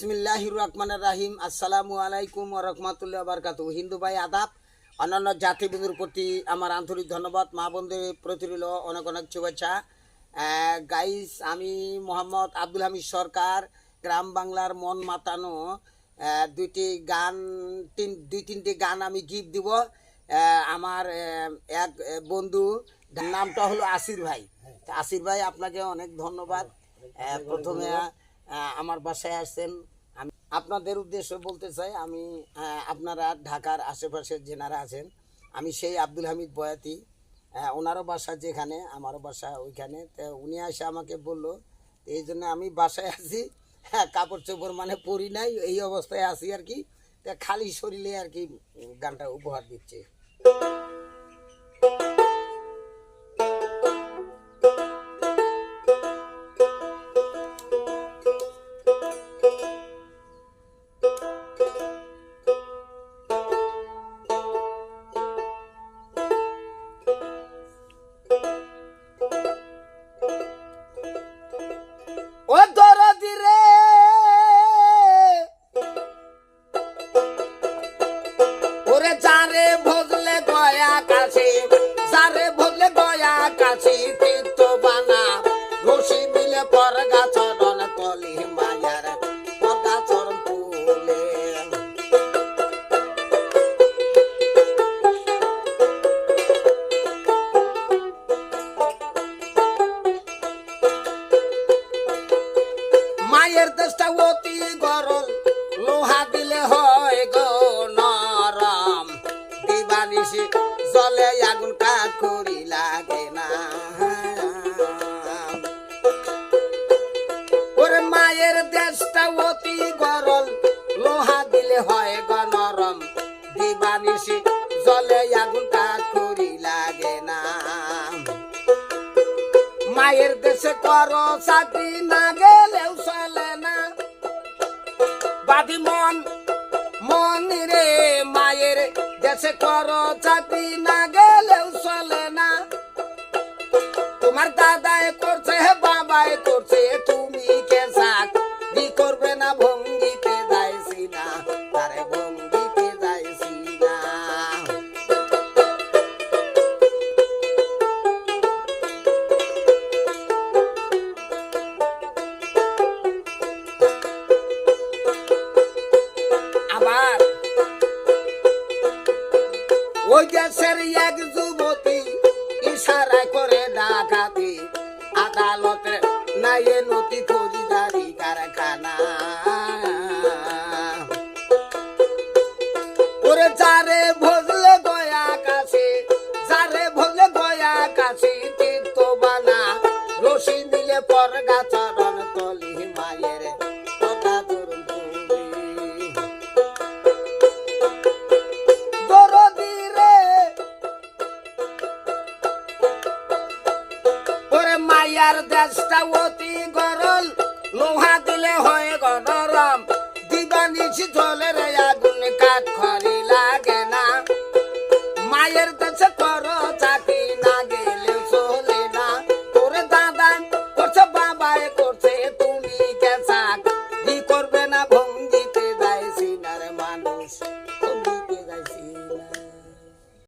বিসমিল্লাহির রহমানির রাহিম আসসালামু আলাইকুম রাহমাতুল্লাহি ওয়া বারাকাতুহু হিন্দু ভাই আদাব অন্যান্য জাতিবন্ধুর প্রতি আমার আন্তরিক ধন্যবাদ মা বন্ধুর প্রতি রইল অনেক অনেক শুভেচ্ছা গাইস আমি মোহাম্মদ আব্দুল হামিদ সরকার গ্রাম বাংলার মন মাতানো দুইটি গান তিন দুই তিনটি গান আমি গিফট দিব আমার এক বন্ধু নামটা হলো আসির ভাই আসির ভাই আপনাকে অনেক ধন্যবাদ প্রথমে আমার বাসায় আসছেন। আমি আপনাদের উদ্দেশ্য বলতে চাই, আমি আপনারা ঢাকার আশেপাশে যেনারা আছেন, আমি সেই আব্দুল হামিদ বয়াতি। ওনারও বাসা যেখানে, আমারও বাসা ওইখানে। তো উনি এসে আমাকে বলল, এই জন্য আমি বাসায় আছি হ্যাঁ কাপড় চোপড় মানে পরি নাই, এই অবস্থায় আছি আর কি। তা খালি শরীরে আর কি গানটা উপহার দিচ্ছে। ও দরদি রে। ওরে যারে ভজলে গয়া কাছে, যারে ভজলে গয়া কাছে তীর্থ বানা ঘুষি মিলে পর গাছ তলি গো নরম দিবানিসি জলে আগুন কাকুরি লাগে না। মায়ের দেশে করো চাকরি না গেলেও চলে না। বাদি মন মন রে, মায়ের দেশে করো চাকরি না গেলেও চলে না। তোমার দাদায় করছে, বাবাই করছে ওই দেশের এক যুবতী ইশারা করে ডাকাতি। আদালতে নাই নথি ফৌজিদারি কারখানা। ওরে যারে ভজলে গয়া কাছে, যারে ভজলে গয়া কাছে তীর্থ বানা রশি মিলে পর গাছরণ মাইয়ার দেশটা অতি গরল। লোহা দিলে হয়ে গরম দিবানিছি জলের আগুন কাঠ খড়ি লাগে না। মায়ের দেশে করো চাকরি